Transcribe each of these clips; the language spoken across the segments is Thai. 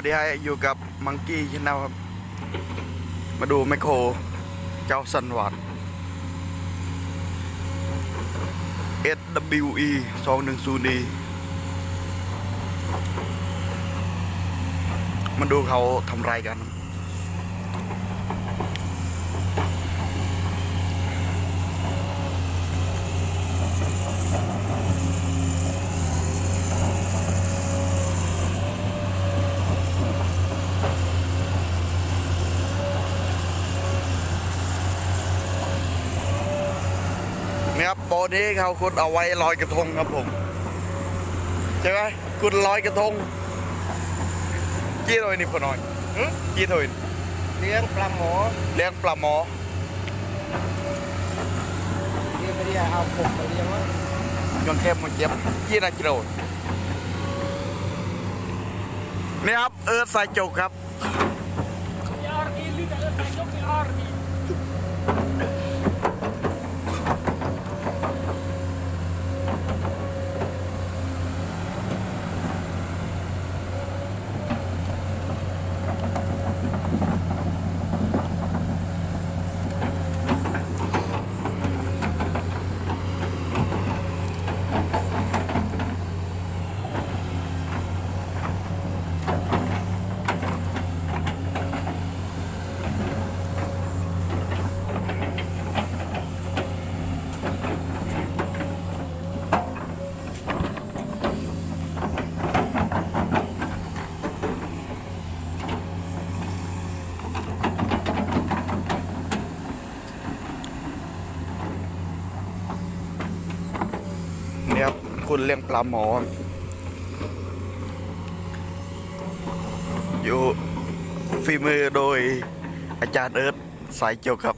วันนี้ให้อยู่กับมังกี้ชแนลครับ มาดูแมคโคร เจ้าสันวัด SWE 210D มาดูเขาทำไรกัน นี่ครับโปนี้เขาคุณเอาไว้ลอยกระทงครับผมใช่ไหมคุณลอยกระทงกี่ถอยนี่พอหน่อยหึกี่ถอยเลี้ยงปลาหมอเลี้ยงปลาหมอเลี้ยงไปเรียเอาผมไปเลี้ยงว่ายองเข้มมันเจ็บกี่นากิโลนี่ครับเอิร์ธสายจกครับ Army, ครับคุณเลี้ยงปลาหมอ อยู่ฝีมือโดยอาจารย์เอิร์ธสายจกครับ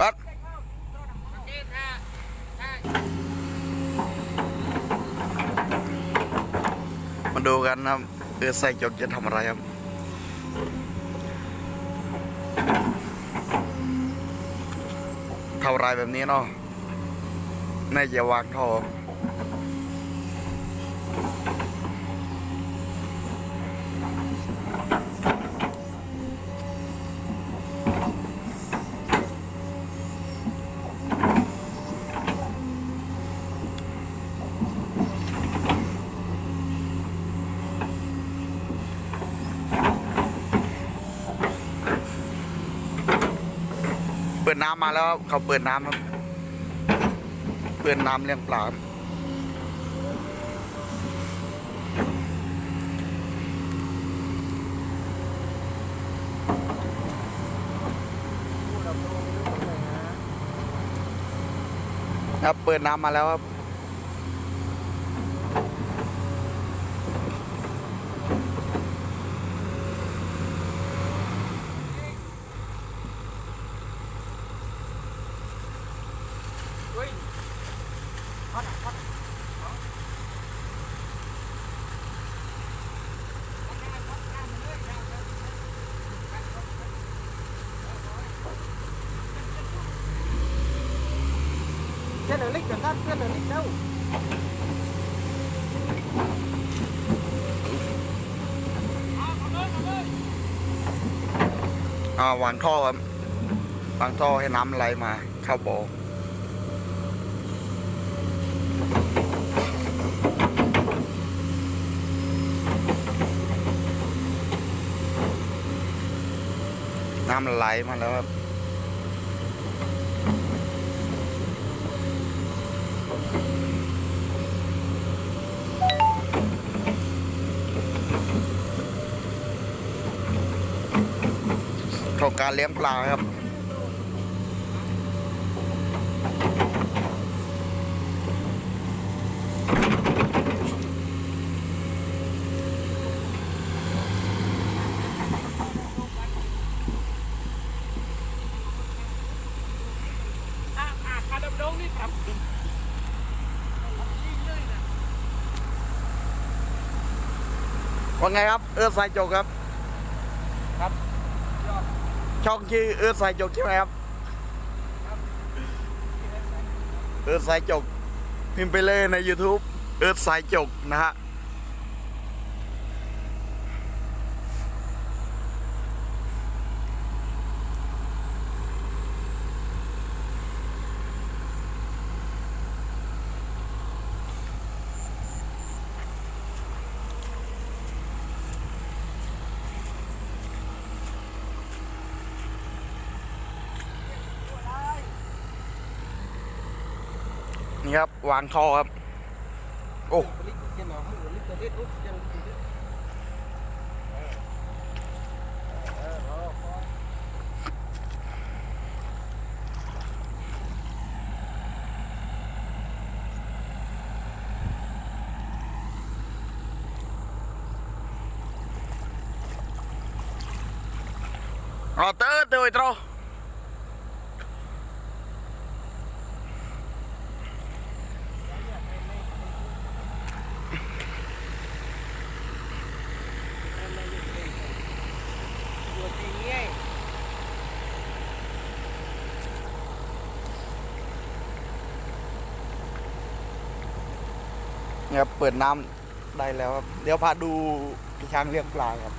ปัดมาดูกันนะครับเอิร์สายจกจะทำอะไรครับ เท่าไรแบบนี้เนาะน่าจะวางท่อง น้ำมาแล้วเขาเปิดน้ำครับ เปิดน้ำเลี้ยงปลาครับผู้ดำรงอยู่ตรงไหนนะครับเปิดน้ำมาแล้วครับ เจ้าหน้าลิกเดี๋ยวนั่นเจ้าหน้าลิกเด้าอ่าวางท่อครับวางท่อให้น้ำไหลมาเข้าบ่อน้ำไหลมาแล้วครับ ครงการเลี้ยงปลาครับอะอะคาดำดงนี่ปรับยิ่งเลยนะว่าไงครับ เอื้อสายจกครับครับ ช่องชื่อเอื้อสายจกใช่ไหมครับเอื้อสายจกพิมพ์ไปเลยใน YouTube เอิร์ธสายจกนะฮะ นี่ครับ วางท่อครับ โอ้เจ้าหน้าที่ลิกตัวเด็ดอุ๊บยังลิกตัวเด็ดเออเออพอพอรอเตอร์เตอร์ตรอตัวจริงไง นี่ครับเปิดน้ำได้แล้วครับ เดี๋ยวพาดูกี่ช้างเลี้ยงปลาครับ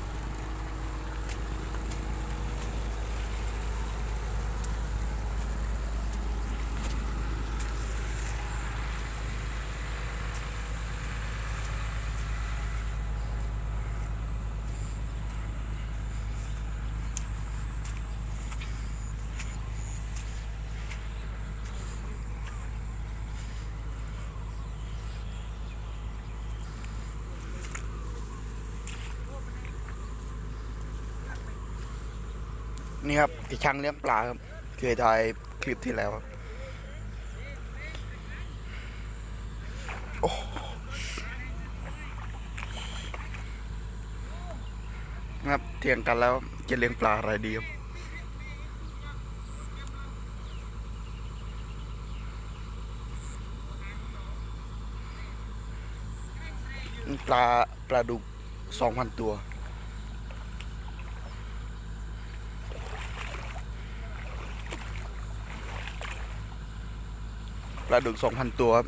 นี่ครับกี่ช้างเลี้ยงปลาครับเคยถ่ายคลิปที่แล้วโอ้ครับเถียงกันแล้วจะเลี้ยงปลาอะไรดีครับปลาปลาดุกสองพันตัว ป ลาดุกสองพันตัวครับ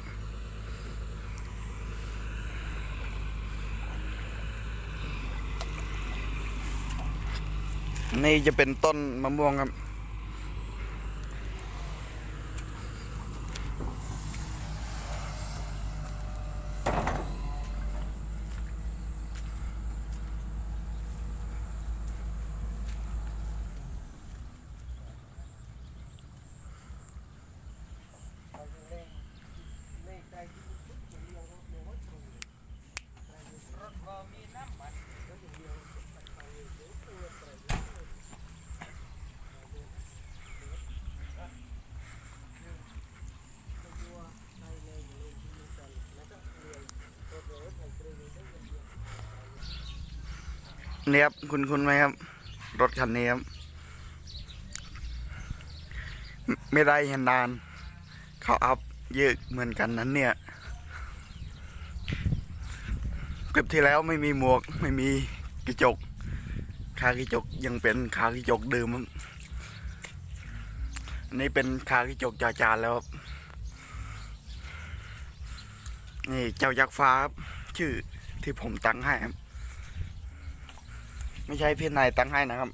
นี่จะเป็นต้นมะม่วงครับ นี่ครับคุณคุณไหมครับ รถคันนี้ครับ ไม่ได้เห็นนาน เขาอัพเยอะเหมือนกันนั้นเนี่ย คลิปที่แล้วไม่มีหมวกไม่มีกระจกคากระจกยังเป็นคากระจกเดิมครับอันนี้เป็นคากระจกจาจานแล้วครับนี่เจ้ายักษ์ฟ้าครับชื่อที่ผมตั้งให้ครับ ไม่ใช่พี่นายตั้งให้นะครับ